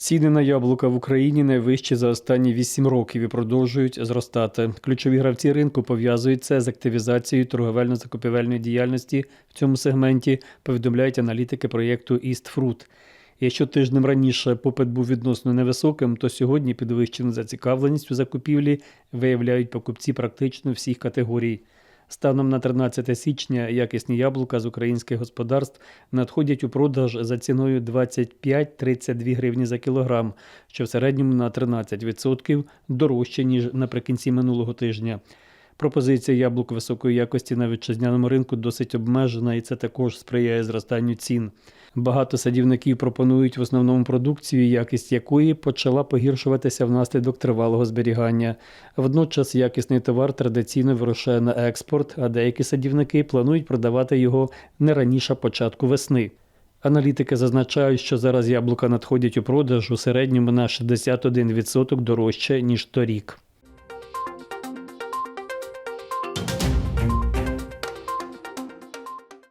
Ціни на яблука в Україні найвищі за останні 8 років і продовжують зростати. Ключові гравці ринку пов'язують це з активізацією торговельно-закупівельної діяльності в цьому сегменті, повідомляють аналітики проєкту Fruit. Якщо тижнем раніше попит був відносно невисоким, то сьогодні підвищену зацікавленість у закупівлі виявляють покупці практично всіх категорій. Станом на 13 січня якісні яблука з українських господарств надходять у продаж за ціною 25-32 гривні за кілограм, що в середньому на 13% дорожче, ніж наприкінці минулого тижня. Пропозиція яблук високої якості на вітчизняному ринку досить обмежена, і це також сприяє зростанню цін. Багато садівників пропонують в основному продукцію, якість якої почала погіршуватися внаслідок тривалого зберігання. Водночас якісний товар традиційно вирушає на експорт, а деякі садівники планують продавати його не раніше початку весни. Аналітики зазначають, що зараз яблука надходять у продаж у середньому на 61% дорожче, ніж торік.